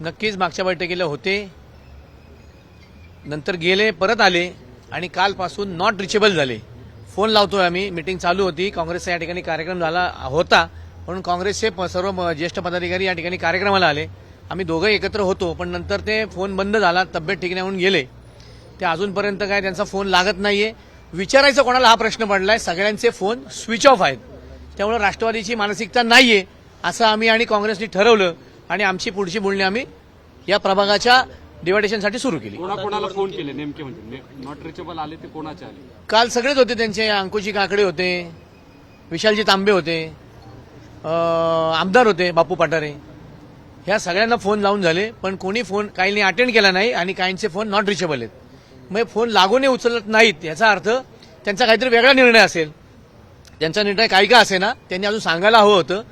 नक्कीच मागच्या बैठकीला होते. नंतर गेले परत आले आणि कालपासून नॉट रिचेबल झाले. फोन लावतोय आम्ही मिटिंग चालू होती. काँग्रेसचा या ठिकाणी कार्यक्रम झाला होता. म्हणून काँग्रेसचे सर्व ज्येष्ठ पदाधिकारी या ठिकाणी कार्यक्रमाला आले. आम्ही दोघं एकत्र होतो पण नंतर ते फोन बंद झाला तब्येत ठीक नाही गेले. ते अजूनपर्यंत काय त्यांचा फोन लागत नाहीये. विचारायचं कोणाला हा प्रश्न पडलाय सगळ्यांचे फोन स्विच ऑफ आहेत. त्यामुळे राष्ट्रवादीची मानसिकता नाहीये असं आम्ही आणि काँग्रेसने ठरवलं. आणि आमची पुढची बोलणी आम्ही या प्रभागाच्या डिवायडेशनसाठी सुरू केली. कोणाकोणाला फोन केले? नेमके म्हणजे नॉट रिचेबल आले ते कोणाचे आले? काल सगळेच होते त्यांचे. अंकुशी काकडे होते विशालजी तांबे होते आमदार होते बापू पाटारे. ह्या सगळ्यांना फोन लावून झाले पण कोणी फोन काहींनी अटेंड केला नाही आणि काहींचे फोन नॉट रिचेबल आहेत. मग फोन लागूनही उचलत नाहीत याचा अर्थ त्यांचा काहीतरी वेगळा निर्णय असेल. त्यांचा निर्णय काही का असे ना त्यांनी अजून सांगायला हवं होतं.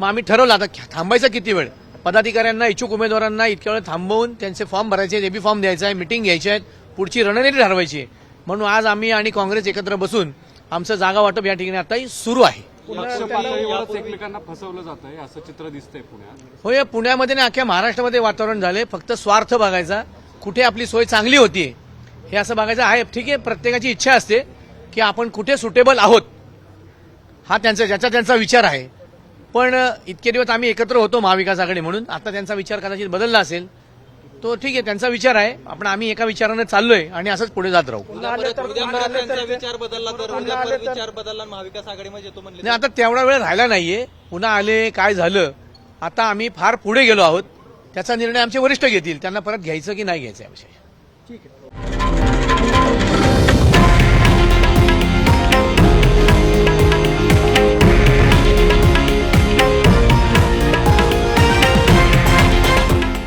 मग आम्ही ठरवलं आता थांबायचं किती वेळ? पदाधिकाऱ्यांना इच्छुक उमेदवारांना इतक्या वेळ थांबवून त्यांचे फॉर्म भरायचे आहेत एबी फॉर्म द्यायचा आहे मिटिंग घ्यायची आहेत पुढची रणनीती ठरवायची आहे. म्हणून आज आम्ही आणि काँग्रेस एकत्र बसून आमचं जागा वाटप या ठिकाणी आताही सुरू आहे. एकमेकांना फसवलं जात आहे असं चित्र दिसतंय पुण्यात. हो या पुण्यामध्ये आणि अख्ख्या महाराष्ट्रामध्ये वातावरण झाले फक्त स्वार्थ बघायचा. कुठे आपली सोय चांगली होतीये हे असं बघायचं आहे. ठीक आहे प्रत्येकाची इच्छा असते की आपण कुठे सुटेबल आहोत. हा त्यांचा ज्याचा त्यांचा विचार आहे. पण इतके दिवस आम्ही एकत्र होतो महाविकास आघाडी म्हणून. आता त्यांचा विचार कदाचित बदलला असेल. तो ठीक आहे त्यांचा विचार आहे. आपण आम्ही एका विचाराने चाललोय आणि असंच पुढे जात राहू. नाही आता तेवढा वेळ राहिला नाहीये. पुन्हा आले काय झालं? आता आम्ही फार पुढे गेलो आहोत. त्याचा निर्णय आमचे वरिष्ठ घेतील. त्यांना परत घ्यायचं की नाही घ्यायचं याविषयी.